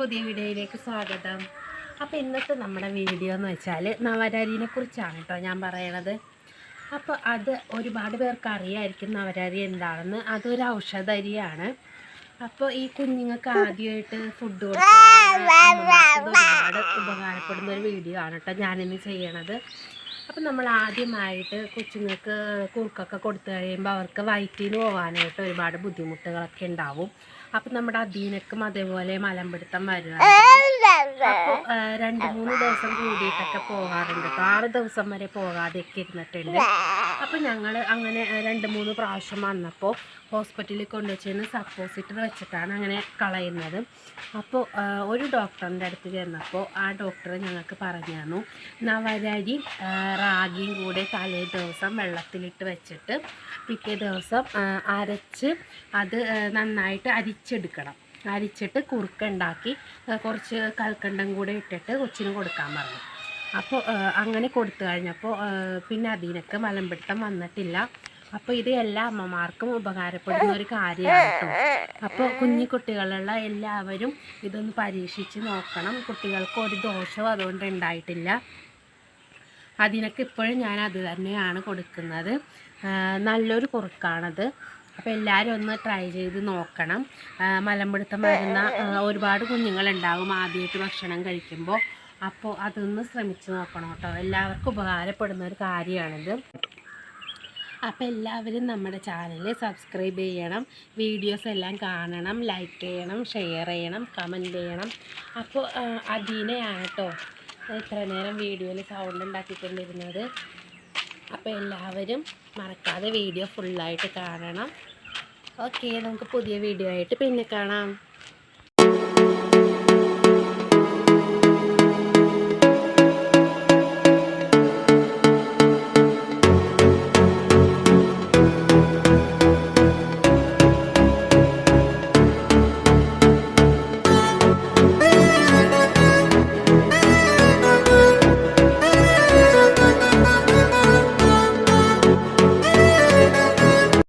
പുതിയ വീഡിയോയിലേക്ക് സ്വാഗതം. അപ്പോൾ ഇന്നത്തെ നമ്മുടെ വീഡിയോ എന്ന് വെച്ചാൽ നവരാരിനെ കുറിച്ചാണ് കേട്ടോ ഞാൻ പറയണത്. അപ്പോൾ അത് ഒരുപാട് പേർക്ക് അറിയായിരിക്കും നവരാരി എന്താണെന്ന്. അതൊരു ഔഷധരിയാണ്. അപ്പോൾ ഈ കുഞ്ഞുങ്ങൾക്ക് ആദ്യമായിട്ട് ഫുഡ് കൊടുക്കുന്നത് ഒരുപാട് ഉപകാരപ്പെടുന്ന ഒരു വീഡിയോ ആണ് കേട്ടോ ഞാനിന്ന് ചെയ്യണത്. അപ്പം നമ്മൾ ആദ്യമായിട്ട് കൊച്ചുങ്ങൾക്ക് കുറുക്കൊക്കെ കൊടുത്തു കഴിയുമ്പോൾ അവർക്ക് വയറ്റിന് പോകാനായിട്ട് ഒരുപാട് ബുദ്ധിമുട്ടുകളൊക്കെ ഉണ്ടാവും. അപ്പം നമ്മുടെ അധീനക്കും അതേപോലെ മലമ്പിടുത്തം വരുക അപ്പോൾ രണ്ട് മൂന്ന് ദിവസം കൂടിയിട്ടൊക്കെ പോകാറുണ്ട്. കേട്ടോ ആറ് ദിവസം വരെ പോകാതെയൊക്കെ ഇരുന്നിട്ടുണ്ട്. അപ്പോൾ ഞങ്ങൾ അങ്ങനെ രണ്ട് മൂന്ന് പ്രാവശ്യം വന്നപ്പോൾ ഹോസ്പിറ്റലിൽ കൊണ്ടുവച്ചിരുന്ന് സപ്പോസിറ്റർ വെച്ചിട്ടാണ് അങ്ങനെ കളയുന്നത്. അപ്പോൾ ഒരു ഡോക്ടറിന്റെ അടുത്ത് ചെന്നപ്പോൾ ആ ഡോക്ടർ ഞങ്ങൾക്ക് പറഞ്ഞു തന്നു നവരരി റാഗിയും കൂടെ തലേ ദിവസം വെള്ളത്തിലിട്ട് വെച്ചിട്ട് പിറ്റേ ദിവസം അരച്ച് അത് നന്നായിട്ട് അരിച്ചെടുക്കണം. അരിച്ചിട്ട് കുറുക്കുണ്ടാക്കി കുറച്ച് കൽക്കണ്ടം കൂടെ ഇട്ടിട്ട് കൊച്ചിന് കൊടുക്കാൻ പറഞ്ഞു. അപ്പോൾ അങ്ങനെ കൊടുത്തു കഴിഞ്ഞപ്പോൾ പിന്നെ അതിനൊക്കെ മലമ്പിടുത്തം വന്നിട്ടില്ല. അപ്പോൾ ഇത് എല്ലാ അമ്മമാർക്കും ഉപകാരപ്പെടുന്ന ഒരു കാര്യമാണ് അപ്പോൾ കുഞ്ഞു കുട്ടികളുള്ള എല്ലാവരും ഇതൊന്ന് പരീക്ഷിച്ച് നോക്കണം. കുട്ടികൾക്ക് ഒരു ദോഷവും അതുകൊണ്ട് ഉണ്ടായിട്ടില്ല. അതിനൊക്കെ ഇപ്പോഴും ഞാൻ അത് തന്നെയാണ് കൊടുക്കുന്നത്. നല്ലൊരു കുറുക്കാണത്. അപ്പോൾ എല്ലാവരും ഒന്ന് ട്രൈ ചെയ്ത് നോക്കണം. മലമ്പിടുത്തം വരുന്ന ഒരുപാട് കുഞ്ഞുങ്ങളുണ്ടാകും ആദ്യമായിട്ട് ഭക്ഷണം കഴിക്കുമ്പോൾ അപ്പോൾ അതൊന്ന് ശ്രമിച്ച് നോക്കണം കേട്ടോ. എല്ലാവർക്കും ഉപകാരപ്പെടുന്ന ഒരു കാര്യമാണിത് അപ്പോൾ എല്ലാവരും നമ്മുടെ ചാനൽ സബ്സ്ക്രൈബ് ചെയ്യണം. വീഡിയോസ് എല്ലാം കാണണം. ലൈക്ക് ചെയ്യണം. ഷെയർ ചെയ്യണം. കമന്റ് ചെയ്യണം. അപ്പോൾ അതിനെയാണ് കേട്ടോ ഇത്ര നേരം വീഡിയോയിൽ സൗണ്ട് ഉണ്ടാക്കിക്കൊണ്ടിരുന്നത്. അപ്പോൾ എല്ലാവരും മറക്കാതെ വീഡിയോ ഫുള്ളായിട്ട് കാണണം. ഓക്കെ നമുക്ക് പുതിയ വീഡിയോ ആയിട്ട് പിന്നെ കാണാം.